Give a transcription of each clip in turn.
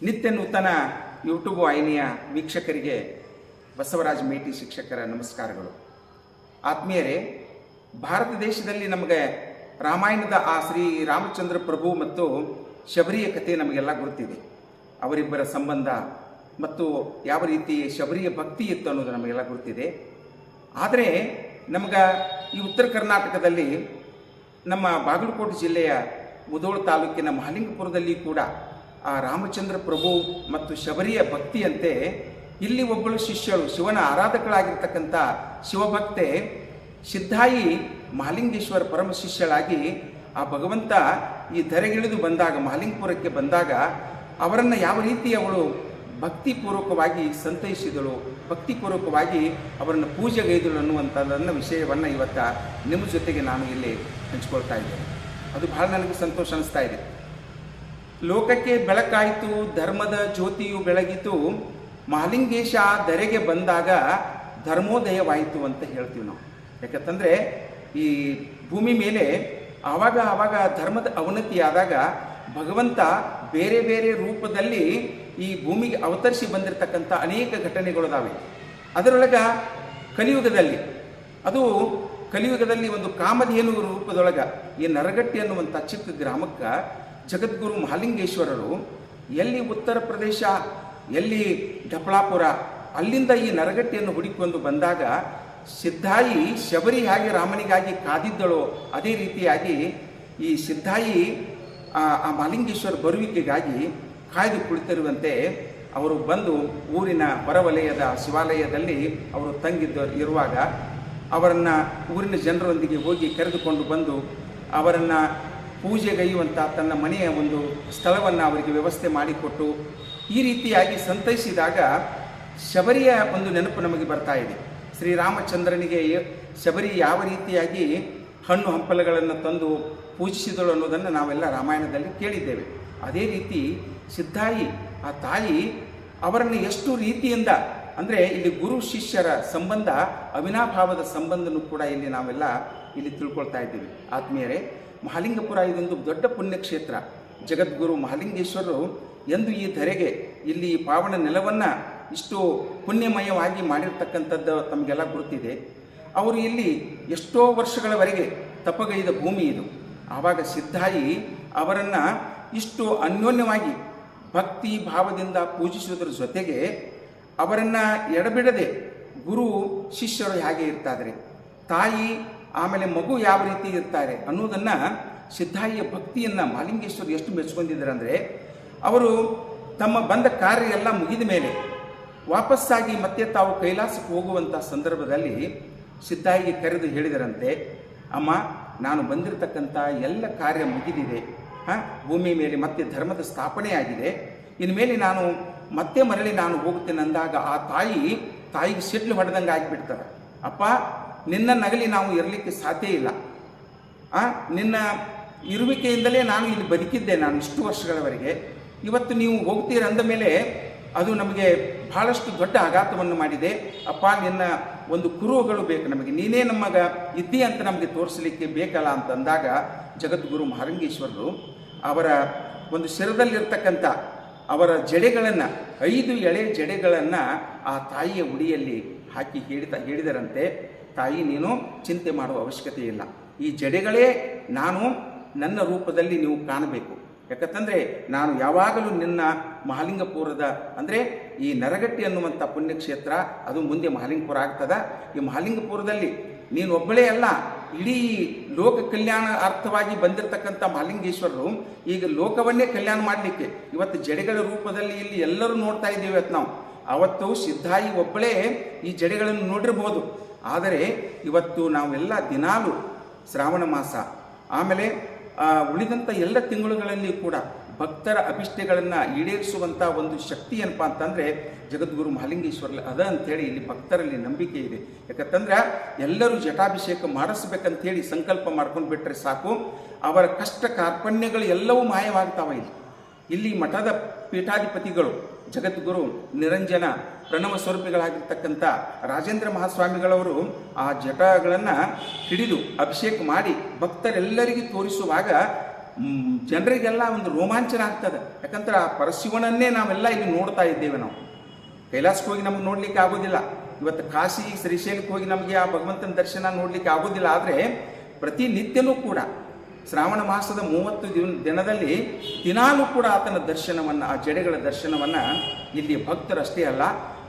ನಿತ್ಯ ನೂತನ ಯೂಟ್ಯೂಬ್ ವಾಹಿನಿಯ ವೀಕ್ಷಕರಿಗೆ ಬಸವರಾಜ ಮೇಟಿ ಶಿಕ್ಷಕರ ನಮಸ್ಕಾರಗಳು. ಆತ್ಮೀಯರೇ, ಭಾರತ ದೇಶದಲ್ಲಿ ನಮಗೆ ರಾಮಾಯಣದ ಆ ಶ್ರೀ ರಾಮಚಂದ್ರ ಪ್ರಭು ಮತ್ತು ಶಬರಿಯ ಕಥೆ ನಮಗೆಲ್ಲ ಗೊತ್ತಿದೆ ಅವರಿಬ್ಬರ ಸಂಬಂಧ ಮತ್ತು ಯಾವ ರೀತಿ ಶಬರಿಯ ಭಕ್ತಿ ಇತ್ತು ಅನ್ನೋದು ನಮಗೆಲ್ಲ ಗೊತ್ತಿದೆ ಆದರೆ ನಮಗೆ ಈ ಉತ್ತರ ಕರ್ನಾಟಕದಲ್ಲಿ ನಮ್ಮ ಬಾಗಲಕೋಟೆ ಜಿಲ್ಲೆಯ ಮುದೋಳ ತಾಲೂಕಿನ ಮಹಲಿಂಗಪುರದಲ್ಲಿ ಕೂಡ ಆ ರಾಮಚಂದ್ರ ಪ್ರಭು ಮತ್ತು ಶಬರಿಯ ಭಕ್ತಿಯಂತೆ ಇಲ್ಲಿ ಒಬ್ಬಳು ಶಿಷ್ಯಳು, ಶಿವನ ಆರಾಧಕಳಾಗಿರ್ತಕ್ಕಂಥ ಶಿವಭಕ್ತೆ ಸಿದ್ಧಾಯಿ ಮಹಾಲಿಂಗೇಶ್ವರ ಪರಮ ಶಿಷ್ಯಳಾಗಿ ಆ ಭಗವಂತ ಈ ಧರೆಗಿಳಿದು ಬಂದಾಗ, ಮಹಾಲಿಂಗಪುರಕ್ಕೆ ಬಂದಾಗ ಅವರನ್ನು ಯಾವ ರೀತಿ ಅವಳು ಭಕ್ತಿಪೂರ್ವಕವಾಗಿ ಸಂತೈಸಿದಳು, ಭಕ್ತಿಪೂರ್ವಕವಾಗಿ ಅವರನ್ನು ಪೂಜೆಗೈದಳು ಅನ್ನುವಂಥದ್ದನ್ನು ವಿಷಯವನ್ನು ಇವತ್ತ ನಿಮ್ಮ ಜೊತೆಗೆ ನಾನು ಇಲ್ಲಿ ಹಂಚ್ಕೊಳ್ತಾ ಇದ್ದೇನೆ. ಅದು ಬಹಳ ನನಗೆ ಸಂತೋಷ ಅನಿಸ್ತಾ ಇದೆ. ಲೋಕಕ್ಕೆ ಬೆಳಕಾಯಿತು, ಧರ್ಮದ ಜ್ಯೋತಿಯು ಬೆಳಗಿತು. ಮಹಾಲಿಂಗೇಶ ಧರೆಗೆ ಬಂದಾಗ ಧರ್ಮೋದಯವಾಯಿತು ಅಂತ ಹೇಳ್ತೀವಿ ನಾವು. ಯಾಕಂತಂದರೆ ಈ ಭೂಮಿ ಮೇಲೆ ಆವಾಗ ಆವಾಗ ಧರ್ಮದ ಅವನತಿಯಾದಾಗ ಭಗವಂತ ಬೇರೆ ಬೇರೆ ರೂಪದಲ್ಲಿ ಈ ಭೂಮಿಗೆ ಅವತರಿಸಿ ಬಂದಿರತಕ್ಕಂಥ ಅನೇಕ ಘಟನೆಗಳಿದಾವೆ. ಅದರೊಳಗೆ ಕಲಿಯುಗದಲ್ಲಿ, ಅದು ಕಲಿಯುಗದಲ್ಲಿ ಒಂದು ಕಾಮಧೇನು ರೂಪದೊಳಗೆ ಈ ನರಗಟ್ಟಿ ಅನ್ನುವಂಥ ಚಿಕ್ಕ ಗ್ರಾಮಕ್ಕೆ ಜಗದ್ಗುರು ಮಹಾಲಿಂಗೇಶ್ವರರು ಎಲ್ಲಿ ಉತ್ತರ ಪ್ರದೇಶ, ಎಲ್ಲಿ ಡಪಳಾಪುರ ಅಲ್ಲಿಂದ ಈ ನರಗಟ್ಟಿಯನ್ನು ಹುಡುಕಿಕೊಂಡು ಬಂದಾಗ ಸಿದ್ಧಾಯಿ ಶಬರಿ ಹಾಗೆ ರಾಮನಿಗಾಗಿ ಕಾದಿದ್ದಳೋ ಅದೇ ರೀತಿಯಾಗಿ ಈ ಸಿದ್ಧಾಯಿ, ಆ ಮಾಲಿಂಗೇಶ್ವರ ಬರುವಿಕೆಗಾಗಿ ಕಾಯ್ದು ಕುಳಿತಿರುವಂತೆ ಅವರು ಬಂದು ಊರಿನ ಹೊರವಲಯದ ಶಿವಾಲಯದಲ್ಲಿ ಅವರು ತಂಗಿದ್ದ ಇರುವಾಗ ಅವರನ್ನು ಊರಿನ ಜನರೊಂದಿಗೆ ಹೋಗಿ ಕರೆದುಕೊಂಡು ಬಂದು ಅವರನ್ನು ಪೂಜೆಗೈಯುವಂಥ ತನ್ನ ಮನೆಯ ಒಂದು ಸ್ಥಳವನ್ನು ಅವರಿಗೆ ವ್ಯವಸ್ಥೆ ಮಾಡಿಕೊಟ್ಟು ಈ ರೀತಿಯಾಗಿ ಸಂತೈಸಿದಾಗ ಶಬರಿಯ ಒಂದು ನೆನಪು ನಮಗೆ ಬರ್ತಾ ಇದೆ. ಶ್ರೀರಾಮಚಂದ್ರನಿಗೆ ಶಬರಿ ಯಾವ ರೀತಿಯಾಗಿ ಹಣ್ಣು ಹಂಪಲುಗಳನ್ನು ತಂದು ಪೂಜಿಸಿದಳು ಅನ್ನೋದನ್ನು ನಾವೆಲ್ಲ ರಾಮಾಯಣದಲ್ಲಿ ಕೇಳಿದ್ದೇವೆ. ಅದೇ ರೀತಿ ಸಿದ್ಧಾಯಿ, ಆ ತಾಯಿ ಅವರನ್ನು ಎಷ್ಟು ರೀತಿಯಿಂದ, ಅಂದರೆ ಇಲ್ಲಿ ಗುರು ಶಿಷ್ಯರ ಸಂಬಂಧ, ಅವಿನಾಭಾವದ ಸಂಬಂಧನೂ ಕೂಡ ಇಲ್ಲಿ ನಾವೆಲ್ಲ ಇಲ್ಲಿ ತಿಳ್ಕೊಳ್ತಾ ಇದ್ದೀವಿ. ಆತ್ಮೀಯರೇ ಮಹಾಲಿಂಗಪುರ ಇದೊಂದು ದೊಡ್ಡ ಪುಣ್ಯಕ್ಷೇತ್ರ. ಜಗದ್ಗುರು ಮಹಾಲಿಂಗೇಶ್ವರರು ಎಂದು ಈ ಧರೆಗೆ ಇಲ್ಲಿ ಈ ಪಾವನ ನೆಲವನ್ನು ಇಷ್ಟು ಪುಣ್ಯಮಯವಾಗಿ ಮಾಡಿರ್ತಕ್ಕಂಥದ್ದು ತಮಗೆಲ್ಲ ಗುರುತಿದೆ. ಅವರು ಇಲ್ಲಿ ಎಷ್ಟೋ ವರ್ಷಗಳವರೆಗೆ ತಪಗೈದ ಭೂಮಿ ಇದು. ಆವಾಗ ಸಿದ್ಧಾಯಿ ಅವರನ್ನು ಇಷ್ಟು ಅನ್ಯೋನ್ಯವಾಗಿ ಭಕ್ತಿ ಭಾವದಿಂದ ಪೂಜಿಸುವುದರ ಜೊತೆಗೆ ಅವರನ್ನು ಎಡಬಿಡದೆ ಗುರು ಶಿಷ್ಯರು ಹೇಗೆ ಇರ್ತಾದರೆ, ತಾಯಿ ಆಮೇಲೆ ಮಗು ಯಾವ ರೀತಿ ಇರ್ತಾರೆ ಅನ್ನೋದನ್ನು ಸಿದ್ಧಾಯಿಯ ಭಕ್ತಿಯನ್ನು ಮಾಲಿಂಗೇಶ್ವರ ಎಷ್ಟು ಮೆಚ್ಚಿಕೊಂಡಿದ್ದಾರೆ ಅಂದರೆ, ಅವರು ತಮ್ಮ ಬಂದ ಕಾರ್ಯ ಎಲ್ಲ ಮುಗಿದ ಮೇಲೆ ವಾಪಸ್ಸಾಗಿ ಮತ್ತೆ ತಾವು ಕೈಲಾಸಕ್ಕೆ ಹೋಗುವಂಥ ಸಂದರ್ಭದಲ್ಲಿ ಸಿದ್ಧಾಯಿಗೆ ಕರೆದು ಹೇಳಿದರಂತೆ, ಅಮ್ಮ, ನಾನು ಬಂದಿರತಕ್ಕಂಥ ಎಲ್ಲ ಕಾರ್ಯ ಮುಗಿದಿದೆ. ಹಾಂ, ಭೂಮಿ ಮೇಲೆ ಮತ್ತೆ ಧರ್ಮದ ಸ್ಥಾಪನೆ ಆಗಿದೆ. ಇನ್ಮೇಲೆ ನಾನು ಮತ್ತೆ ಮರಳಿ ನಾನು ಹೋಗ್ತೇನೆ ಅಂದಾಗ ಆ ತಾಯಿ, ತಾಯಿಗೆ ಸಿಡ್ಲು ಹೊಡೆದಂಗೆ ಆಗಿಬಿಡ್ತಾರೆ ಅಪ್ಪ ನಿನ್ನ ನಗಲಿ ನಾವು ಇರಲಿಕ್ಕೆ ಸಾಧ್ಯ ಇಲ್ಲ. ನಿನ್ನ ಇರುವಿಕೆಯಿಂದಲೇ ನಾನು ಇಲ್ಲಿ ಬದುಕಿದ್ದೆ ನಾನು ಇಷ್ಟು ವರ್ಷಗಳವರೆಗೆ. ಇವತ್ತು ನೀವು ಹೋಗ್ತೀರ ಅಂದ ಮೇಲೆ ಅದು ನಮಗೆ ಬಹಳಷ್ಟು ದೊಡ್ಡ ಆಘಾತವನ್ನು ಮಾಡಿದೆ. ಅಪ್ಪ, ನಿನ್ನ ಒಂದು ಕುರುಹುಗಳು ಬೇಕು ನಮಗೆ. ನೀನೇ ನಮಗ ಇದ್ದಿ ಅಂತ ನಮಗೆ ತೋರಿಸಲಿಕ್ಕೆ ಬೇಕಲ್ಲ ಅಂತಂದಾಗ ಜಗದ್ಗುರು ಮಹಾರಂಗೇಶ್ವರರು ಅವರ ಒಂದು ಶಿರದಲ್ಲಿರ್ತಕ್ಕಂಥ ಅವರ ಜಡೆಗಳನ್ನು, ಐದು ಎಳೆ ಜಡೆಗಳನ್ನು ಆ ತಾಯಿಯ ಉಡಿಯಲ್ಲಿ ಹಾಕಿ ಹೇಳಿದ, ಹೇಳಿದರಂತೆ. ತಾಯಿ ನೀನು ಚಿಂತೆ ಮಾಡುವ ಅವಶ್ಯಕತೆ ಇಲ್ಲ. ಈ ಜಡೆಗಳೇ ನಾನು ನನ್ನ ರೂಪದಲ್ಲಿ ನೀವು ಕಾಣಬೇಕು. ಯಾಕಂತಂದರೆ ನಾನು ಯಾವಾಗಲೂ ನಿನ್ನ ಮಹಾಲಿಂಗಪುರದ, ಅಂದರೆ ಈ ನರಗಟ್ಟಿ ಅನ್ನುವಂಥ ಪುಣ್ಯಕ್ಷೇತ್ರ, ಅದು ಮುಂದೆ ಮಹಾಲಿಂಗಪುರ ಆಗ್ತದ. ಈ ಮಹಾಲಿಂಗಪುರದಲ್ಲಿ ನೀನು ಒಬ್ಬಳೇ ಅಲ್ಲ, ಇಡೀ ಲೋಕ ಕಲ್ಯಾಣ ಅರ್ಥವಾಗಿ ಬಂದಿರತಕ್ಕಂಥ ಮಹಾಲಿಂಗೇಶ್ವರರು ಈಗ ಲೋಕವನ್ನೇ ಕಲ್ಯಾಣ ಮಾಡಲಿಕ್ಕೆ ಇವತ್ತು ಜಡೆಗಳ ರೂಪದಲ್ಲಿ ಇಲ್ಲಿ ಎಲ್ಲರೂ ನೋಡ್ತಾ ಇದ್ದೀವಿ ಇವತ್ತು ನಾವು. ಅವತ್ತು ಸಿದ್ಧಾಯಿ ಒಬ್ಬಳೇ ಈ ಜಡೆಗಳನ್ನು ನೋಡಿರಬಹುದು ಆದರೆ ಇವತ್ತು ನಾವೆಲ್ಲ ದಿನಾಲು ಶ್ರಾವಣ ಮಾಸ. ಆಮೇಲೆ ಉಳಿದಂಥ ಎಲ್ಲ ತಿಂಗಳುಗಳಲ್ಲಿ ಕೂಡ ಭಕ್ತರ ಅಭಿಷ್ಠೆಗಳನ್ನು ಈಡೇರಿಸುವಂಥ ಒಂದು ಶಕ್ತಿ ಏನಪ್ಪ ಅಂತಂದರೆ ಜಗದ್ಗುರು ಮಹಾಲಿಂಗೇಶ್ವರ ಅದ ಅಂಥೇಳಿ ಇಲ್ಲಿ ಭಕ್ತರಲ್ಲಿ ನಂಬಿಕೆ ಇದೆ. ಯಾಕಂತಂದ್ರೆ ಎಲ್ಲರೂ ಜಟಾಭಿಷೇಕ ಮಾಡಿಸ್ಬೇಕಂತೇಳಿ ಸಂಕಲ್ಪ ಮಾಡ್ಕೊಂಡು ಬಿಟ್ಟರೆ ಸಾಕು. ಅವರ ಕಷ್ಟ ಕಾರ್ಪಣ್ಯಗಳು ಎಲ್ಲವೂ ಮಾಯವಾಗ್ತಾವ ಇಲ್ಲಿ. ಇಲ್ಲಿ ಮಠದ ಪೀಠಾಧಿಪತಿಗಳು ಜಗದ್ಗುರು ನಿರಂಜನ ಪ್ರಣವ ಸ್ವರೂಪಿಗಳಾಗಿರ್ತಕ್ಕಂಥ ರಾಜೇಂದ್ರ ಮಹಾಸ್ವಾಮಿಗಳವರು ಆ ಜಟಗಳನ್ನು ಹಿಡಿದು ಅಭಿಷೇಕ ಮಾಡಿ ಭಕ್ತರೆಲ್ಲರಿಗೂ ತೋರಿಸುವಾಗ ಜನರಿಗೆಲ್ಲ ಒಂದು ರೋಮಾಂಚನ ಆಗ್ತದೆ. ಯಾಕಂದ್ರೆ ಆ ಪರಶಿವನನ್ನೇ ನಾವೆಲ್ಲ ಇಲ್ಲಿ ನೋಡ್ತಾ ಇದ್ದೇವೆ ನಾವು. ಕೈಲಾಸಕ್ಕೆ ಹೋಗಿ ನಮ್ಗೆ ನೋಡ್ಲಿಕ್ಕೆ ಆಗೋದಿಲ್ಲ. ಇವತ್ತು ಕಾಶಿ ಶ್ರೀಶೈಲಕ್ಕೆ ಹೋಗಿ ನಮಗೆ ಆ ಭಗವಂತನ ದರ್ಶನ ನೋಡ್ಲಿಕ್ಕೆ ಆಗೋದಿಲ್ಲ. ಆದರೆ ಪ್ರತಿನಿತ್ಯನೂ ಕೂಡ ಶ್ರಾವಣ ಮಾಸದ ಮೂವತ್ತು ದಿನ ದಿನದಲ್ಲಿ ದಿನಾಲೂ ಕೂಡ ಆತನ ದರ್ಶನವನ್ನು, ಆ ಜಡೆಗಳ ದರ್ಶನವನ್ನು ಇಲ್ಲಿ ಭಕ್ತರಷ್ಟೇ ಅಲ್ಲ,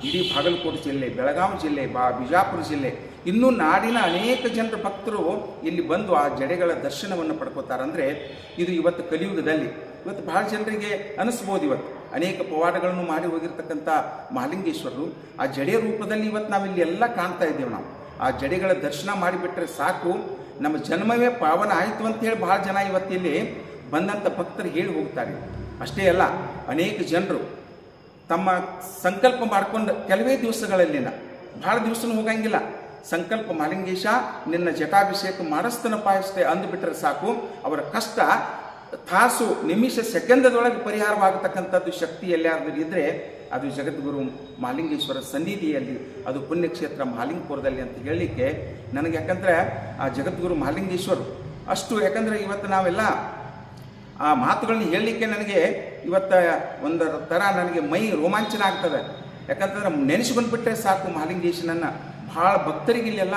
ಇಡೀ ಬಾಗಲಕೋಟೆ ಜಿಲ್ಲೆ, ಬೆಳಗಾವಿ ಜಿಲ್ಲೆ, ಬಾ ಬಿಜಾಪುರ ಜಿಲ್ಲೆ, ಇನ್ನೂ ನಾಡಿನ ಅನೇಕ ಜನರ ಭಕ್ತರು ಇಲ್ಲಿ ಬಂದು ಆ ಜಡೆಗಳ ದರ್ಶನವನ್ನು ಪಡ್ಕೋತಾರಂದರೆ ಇದು ಇವತ್ತು ಕಲಿಯುಗದಲ್ಲಿ. ಇವತ್ತು ಬಹಳ ಜನರಿಗೆ ಅನಿಸ್ಬೋದು ಇವತ್ತು. ಅನೇಕ ಪವಾಡಗಳನ್ನು ಮಾಡಿ ಹೋಗಿರ್ತಕ್ಕಂಥ ಮಹಾಲಿಂಗೇಶ್ವರರು, ಆ ಜಡೆ ರೂಪದಲ್ಲಿ ಇವತ್ತು ನಾವಿಲ್ಲಿ ಎಲ್ಲ ಕಾಣ್ತಾ ಇದ್ದೇವೆ ನಾವು. ಆ ಜಡೆಗಳ ದರ್ಶನ ಮಾಡಿಬಿಟ್ರೆ ಸಾಕು ನಮ್ಮ ಜನ್ಮವೇ ಪಾವನ ಆಯಿತು ಅಂತೇಳಿ ಭಾಳ ಜನ ಇವತ್ತಿಲ್ಲಿ ಬಂದಂಥ ಭಕ್ತರು ಹೇಳಿ ಹೋಗ್ತಾರೆ. ಅಷ್ಟೇ ಅಲ್ಲ, ಅನೇಕ ಜನರು ತಮ್ಮ ಸಂಕಲ್ಪ ಮಾಡ್ಕೊಂಡು ಕೆಲವೇ ದಿವಸಗಳಲ್ಲಿನ ಭಾಳ ದಿವಸನೂ ಹೋಗಂಗಿಲ್ಲ. ಸಂಕಲ್ಪ ಮಾಲಿಂಗೇಶ, ನಿನ್ನ ಜಟಾಭಿಷೇಕ ಮಾಡಿಸ್ತನಪ್ಪ ಅಷ್ಟೇ ಅಂದುಬಿಟ್ರೆ ಸಾಕು, ಅವರ ಕಷ್ಟ ತಾಸು ನಿಮಿಷ ಸೆಕೆಂಡದೊಳಗೆ ಪರಿಹಾರವಾಗತಕ್ಕಂಥದ್ದು ಶಕ್ತಿ ಎಲ್ಲಾದ್ರೂ ಇದ್ದರೆ ಅದು ಜಗದ್ಗುರು ಮಾಲಿಂಗೇಶ್ವರ ಸನ್ನಿಧಿಯಲ್ಲಿ, ಅದು ಪುಣ್ಯಕ್ಷೇತ್ರ ಮಹಾಲಿಂಗಪುರದಲ್ಲಿ ಅಂತ ಹೇಳಲಿಕ್ಕೆ ನನಗೆ ಯಾಕಂದರೆ ಆ ಜಗದ್ಗುರು ಮಾಲಿಂಗೇಶ್ವರು ಅಷ್ಟು ಯಾಕಂದರೆ ಇವತ್ತು ನಾವೆಲ್ಲ ಆ ಮಾತುಗಳನ್ನ ಹೇಳಲಿಕ್ಕೆ ನನಗೆ ಇವತ್ತು ಒಂದು ಥರ ನನಗೆ ಮೈ ರೋಮಾಂಚನ ಆಗ್ತದೆ. ಯಾಕಂತಂದ್ರೆ ಬಂದುಬಿಟ್ರೆ ಸಾಕು ಮಹಾಲಿಂಗೇಶನನ್ನು ಭಾಳ ಭಕ್ತರಿಗೆ ಇಲ್ಲೆಲ್ಲ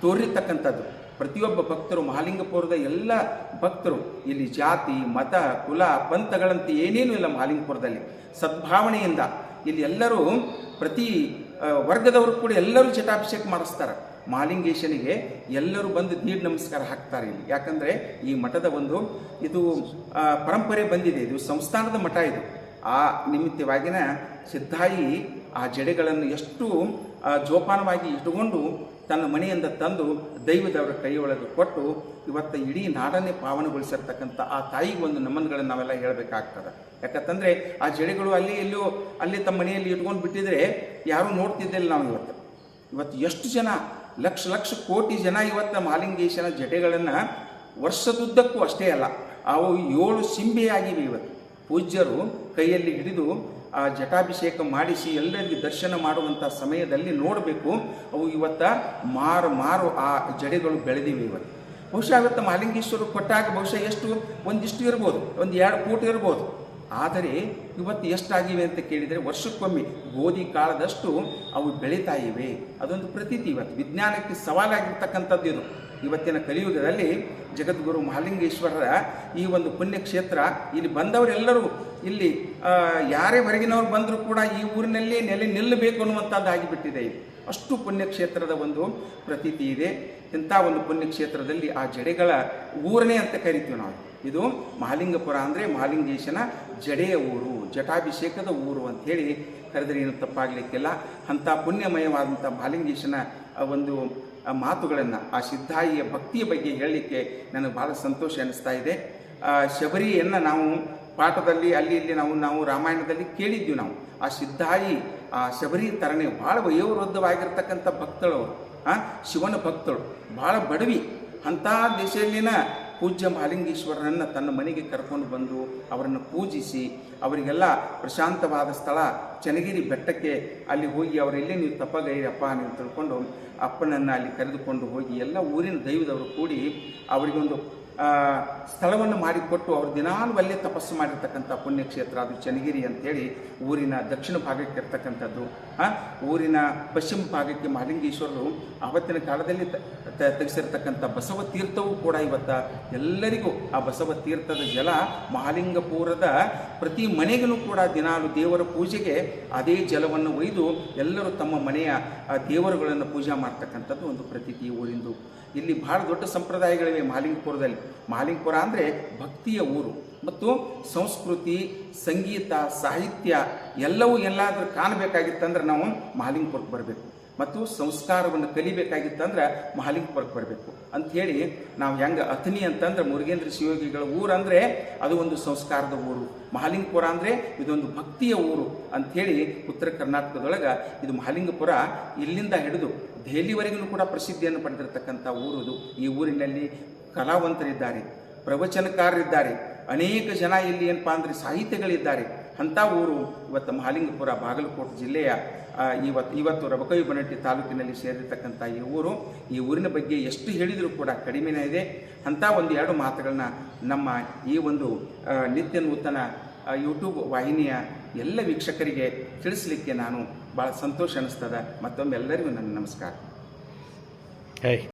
ತೋರಿರ್ತಕ್ಕಂಥದ್ದು. ಪ್ರತಿಯೊಬ್ಬ ಭಕ್ತರು, ಮಹಾಲಿಂಗಪುರದ ಎಲ್ಲ ಭಕ್ತರು, ಇಲ್ಲಿ ಜಾತಿ, ಮತ, ಕುಲ, ಪಂಥಗಳಂತೆ ಏನೇನೂ ಇಲ್ಲ ಮಹಾಲಿಂಗಪುರದಲ್ಲಿ. ಸದ್ಭಾವನೆಯಿಂದ ಇಲ್ಲಿ ಎಲ್ಲರೂ ಪ್ರತಿ ವರ್ಗದವರು ಕೂಡ ಎಲ್ಲರೂ ಚಟಾಭಿಷೇಕ ಮಾಡಿಸ್ತಾರೆ. ಮಹಾಲಿಂಗೇಶನಿಗೆ ಎಲ್ಲರೂ ಬಂದು ನೀರು ನಮಸ್ಕಾರ ಹಾಕ್ತಾರೆ ಇಲ್ಲಿ. ಯಾಕಂದರೆ ಈ ಮಠದ ಒಂದು, ಇದು ಪರಂಪರೆ ಬಂದಿದೆ. ಇದು ಸಂಸ್ಥಾನದ ಮಠ ಇದು. ಆ ನಿಮಿತ್ತವಾಗಿನ ಸಿದ್ಧಾಯಿ ಆ ಜಡೆಗಳನ್ನು ಎಷ್ಟು ಜೋಪಾನವಾಗಿ ಇಟ್ಟುಕೊಂಡು ತನ್ನ ಮನೆಯಿಂದ ತಂದು ದೈವದವರ ಕೈಯೊಳಗೆ ಕೊಟ್ಟು ಇವತ್ತು ಇಡೀ ನಾಡನ್ನೇ ಪಾವನಗೊಳಿಸಿರ್ತಕ್ಕಂಥ ಆ ತಾಯಿಗೆ ಒಂದು ನಮನಗಳನ್ನು ನಾವೆಲ್ಲ ಹೇಳಬೇಕಾಗ್ತದೆ. ಯಾಕಂತಂದರೆ ಆ ಜಡೆಗಳು ಅಲ್ಲಿ ಎಲ್ಲೋ ಅಲ್ಲಿ ತಮ್ಮ ಮನೆಯಲ್ಲಿ ಇಟ್ಕೊಂಡು ಬಿಟ್ಟಿದ್ರೆ ಯಾರೂ ನೋಡ್ತಿದ್ದಿಲ್ಲ ನಾವು ಇವತ್ತು. ಇವತ್ತು ಎಷ್ಟು ಜನ, ಲಕ್ಷ ಲಕ್ಷ ಕೋಟಿ ಜನ ಇವತ್ತು ಮಾಲಿಂಗೇಶನ ಜಡೆಗಳನ್ನು ವರ್ಷದುದ್ದಕ್ಕೂ ಅಷ್ಟೇ ಅಲ್ಲ, ಅವು ಏಳು ಸಿಂಬೆಯಾಗಿವೆ ಇವತ್ತು. ಪೂಜ್ಯರು ಕೈಯಲ್ಲಿ ಹಿಡಿದು ಆ ಜಟಾಭಿಷೇಕ ಮಾಡಿಸಿ ಎಲ್ಲರಿಗೆ ದರ್ಶನ ಮಾಡುವಂಥ ಸಮಯದಲ್ಲಿ ನೋಡಬೇಕು, ಅವು ಇವತ್ತ ಮಾರು ಮಾರು ಆ ಜಡೆಗಳು ಬೆಳೆದಿವೆ ಇವತ್ತು. ಬಹುಶಃ ಇವತ್ತು ಮಹಾಲಿಂಗೇಶ್ವರ ಕೊಟ್ಟಾಗ ಬಹುಶಃ ಎಷ್ಟು? ಒಂದಿಷ್ಟು ಇರ್ಬೋದು, ಒಂದು ಎರಡು ಕೋಟಿ ಇರ್ಬೋದು. ಆದರೆ ಇವತ್ತು ಎಷ್ಟಾಗಿವೆ ಅಂತ ಕೇಳಿದರೆ ವರ್ಷಕ್ಕೊಮ್ಮೆ, ಗೋಧಿ ಕಾಳದಷ್ಟು ಅವು ಬೆಳೀತಾ ಇವೆ. ಅದೊಂದು ಪ್ರತೀತಿ ಇವತ್ತು. ವಿಜ್ಞಾನಕ್ಕೆ ಸವಾಲಾಗಿರ್ತಕ್ಕಂಥದ್ದು ಇದು. ಇವತ್ತಿನ ಕಲಿಯುಗದಲ್ಲಿ ಜಗದ್ಗುರು ಮಹಾಲಿಂಗೇಶ್ವರರ ಈ ಒಂದು ಪುಣ್ಯಕ್ಷೇತ್ರ ಇಲ್ಲಿ ಬಂದವರೆಲ್ಲರೂ ಇಲ್ಲಿ ಯಾರೇ ಹೊರಗಿನವ್ರು ಬಂದರೂ ಕೂಡ ಈ ಊರಿನಲ್ಲಿ ನೆಲೆ ನಿಲ್ಲಬೇಕು ಅನ್ನುವಂಥದ್ದು ಆಗಿಬಿಟ್ಟಿದೆ ಇದು. ಅಷ್ಟು ಪುಣ್ಯಕ್ಷೇತ್ರದ ಒಂದು ಪ್ರತೀತಿ ಇದೆ. ಇಂಥ ಒಂದು ಪುಣ್ಯಕ್ಷೇತ್ರದಲ್ಲಿ ಆ ಜಡೆಗಳ ಊರನೇ ಅಂತ ಕರಿತೀವಿ ನಾವು. ಇದು ಮಹಾಲಿಂಗಪುರ ಅಂದರೆ ಮಹಾಲಿಂಗೇಶನ ಜಡೆಯ ಊರು, ಜಟಾಭಿಷೇಕದ ಊರು ಅಂಥೇಳಿ ಕರೆದರೆ ಏನು ತಪ್ಪಾಗಲಿಕ್ಕಿಲ್ಲ. ಅಂಥ ಪುಣ್ಯಮಯವಾದಂಥ ಮಹಾಲಿಂಗೇಶನ ಒಂದು ಮಾತುಗಳನ್ನು, ಆ ಸಿದ್ಧಾಯಿಯ ಭಕ್ತಿಯ ಬಗ್ಗೆ ಹೇಳಲಿಕ್ಕೆ ನನಗೆ ಭಾಳ ಸಂತೋಷ ಅನ್ನಿಸ್ತಾ ಇದೆ. ಶಬರಿಯನ್ನು ನಾವು ಪಾಠದಲ್ಲಿ, ಅಲ್ಲಿ ಇಲ್ಲಿ ನಾವು ನಾವು ರಾಮಾಯಣದಲ್ಲಿ ಕೇಳಿದ್ವಿ ನಾವು. ಆ ಸಿದ್ಧಾಯಿ, ಆ ಶಬರಿ ತರಣೆ ಭಾಳ ವಯೋವೃದ್ಧವಾಗಿರ್ತಕ್ಕಂಥ ಭಕ್ತಳು ಆ, ಶಿವನ ಭಕ್ತಳು. ಭಾಳ ಬಡವಿ. ಅಂಥ ದೇಶದಲ್ಲಿನ ಪೂಜ್ಯ ಮಹಾಲಿಂಗೇಶ್ವರನನ್ನು ತನ್ನ ಮನೆಗೆ ಕರ್ಕೊಂಡು ಬಂದು ಅವರನ್ನು ಪೂಜಿಸಿ, ಅವರಿಗೆಲ್ಲ ಪ್ರಶಾಂತವಾದ ಸ್ಥಳ, ಚನ್ನಗಿರಿ ಬೆಟ್ಟಕ್ಕೆ ಅಲ್ಲಿ ಹೋಗಿ ಅವರೆಲ್ಲೇ ನೀವು ತಪ್ಪಗೈರಪ್ಪ ನೀವು ತಿಳ್ಕೊಂಡು ಅಪ್ಪನನ್ನು ಅಲ್ಲಿ ಕರೆದುಕೊಂಡು ಹೋಗಿ ಎಲ್ಲ ಊರಿನ ದೈವದವರು ಕೂಡಿ ಅವರಿಗೊಂದು ಸ್ಥಳವನ್ನು ಮಾಡಿಕೊಟ್ಟು ಅವರು ದಿನಾಲು ಅಲ್ಲೇ ತಪಸ್ಸು ಮಾಡಿರ್ತಕ್ಕಂಥ ಪುಣ್ಯಕ್ಷೇತ್ರ, ಅದು ಚನ್ನಗಿರಿ ಅಂತೇಳಿ ಊರಿನ ದಕ್ಷಿಣ ಭಾಗಕ್ಕೆ ಇರ್ತಕ್ಕಂಥದ್ದು. ಊರಿನ ಪಶ್ಚಿಮ ಭಾಗಕ್ಕೆ ಮಹಾಲಿಂಗೇಶ್ವರರು ಆವತ್ತಿನ ಕಾಲದಲ್ಲಿ ತೆಗೆಸಿರ್ತಕ್ಕಂಥ ಬಸವ ತೀರ್ಥವೂ ಕೂಡ ಇವತ್ತ ಎಲ್ಲರಿಗೂ ಆ ಬಸವ ತೀರ್ಥದ ಜಲ ಮಹಾಲಿಂಗಪುರದ ಪ್ರತಿ ಮನೆಗೂ ಕೂಡ ದಿನಾಲು ದೇವರ ಪೂಜೆಗೆ ಅದೇ ಜಲವನ್ನು ಒಯ್ದು ಎಲ್ಲರೂ ತಮ್ಮ ಮನೆಯ, ಆ, ದೇವರುಗಳನ್ನು ಪೂಜೆ ಮಾಡ್ತಕ್ಕಂಥದ್ದು ಒಂದು ಪ್ರತೀತಿ ಊರಿಂದು. ಇಲ್ಲಿ ಬಹಳ ದೊಡ್ಡ ಸಂಪ್ರದಾಯಗಳಿವೆ ಮಹಾಲಿಂಗಪುರದಲ್ಲಿ. ಮಹಾಲಿಂಗಪುರ ಅಂದರೆ ಭಕ್ತಿಯ ಊರು. ಮತ್ತು ಸಂಸ್ಕೃತಿ, ಸಂಗೀತ, ಸಾಹಿತ್ಯ ಎಲ್ಲವೂ ಎಲ್ಲಾದರೂ ಕಾಣಬೇಕಾಗಿತ್ತಂದ್ರೆ ನಾವು ಮಹಾಲಿಂಗಪುರಕ್ಕೆ ಬರಬೇಕು. ಮತ್ತು ಸಂಸ್ಕಾರವನ್ನು ಕಲಿಬೇಕಾಗಿತ್ತಂದ್ರೆ ಮಹಾಲಿಂಗಪುರಕ್ಕೆ ಬರಬೇಕು. ಅಂಥೇಳಿ ನಾವು ಹೆಂಗೆ ಅಥನಿ ಅಂತಂದ್ರೆ ಮುರುಗೇಂದ್ರ ಶಿವಯೋಗಿಗಳ ಊರು ಅಂದರೆ ಅದು ಒಂದು ಸಂಸ್ಕಾರದ ಊರು. ಮಹಾಲಿಂಗಪುರ ಅಂದರೆ ಇದೊಂದು ಭಕ್ತಿಯ ಊರು ಅಂಥೇಳಿ ಉತ್ತರ ಕರ್ನಾಟಕದೊಳಗೆ ಇದು ಮಹಾಲಿಂಗಪುರ ಇಲ್ಲಿಂದ ಹಿಡಿದು ದೆಹಲಿವರೆಗೂ ಕೂಡ ಪ್ರಸಿದ್ಧಿಯನ್ನು ಪಡೆದಿರತಕ್ಕಂಥ ಊರು ಇದು. ಈ ಊರಿನಲ್ಲಿ ಕಲಾವಂತರಿದ್ದಾರೆ. ಪ್ರವಚನಕಾರರಿದ್ದಾರೆ. ಅನೇಕ ಜನ ಇಲ್ಲಿ ಏನಪ್ಪಾ ಅಂದರೆ ಸಾಹಿತ್ಯಗಳಿದ್ದಾರೆ. ಅಂಥ ಊರು ಇವತ್ತು ಮಹಾಲಿಂಗಪುರ, ಬಾಗಲಕೋಟೆ ಜಿಲ್ಲೆಯ ಇವತ್ತು ಇವತ್ತು ರಬಕವಿ ಬನಟ್ಟಿ ತಾಲೂಕಿನಲ್ಲಿ ಸೇರಿರ್ತಕ್ಕಂಥ ಈ ಊರು, ಈ ಊರಿನ ಬಗ್ಗೆ ಎಷ್ಟು ಹೇಳಿದರೂ ಕೂಡ ಕಡಿಮೆನೇ ಇದೆ. ಅಂಥ ಒಂದು ಎರಡು ಮಾತುಗಳನ್ನ ನಮ್ಮ ಈ ಒಂದು ನಿತ್ಯ ನೂತನ ಯೂಟ್ಯೂಬ್ ವಾಹಿನಿಯ ಎಲ್ಲ ವೀಕ್ಷಕರಿಗೆ ತಿಳಿಸ್ಲಿಕ್ಕೆ ನಾನು ಭಾಳ ಸಂತೋಷ ಅನ್ನಿಸ್ತದ ಮತ್ತೊಮ್ಮೆ ಎಲ್ಲರಿಗೂ ನನ್ನ ನಮಸ್ಕಾರ.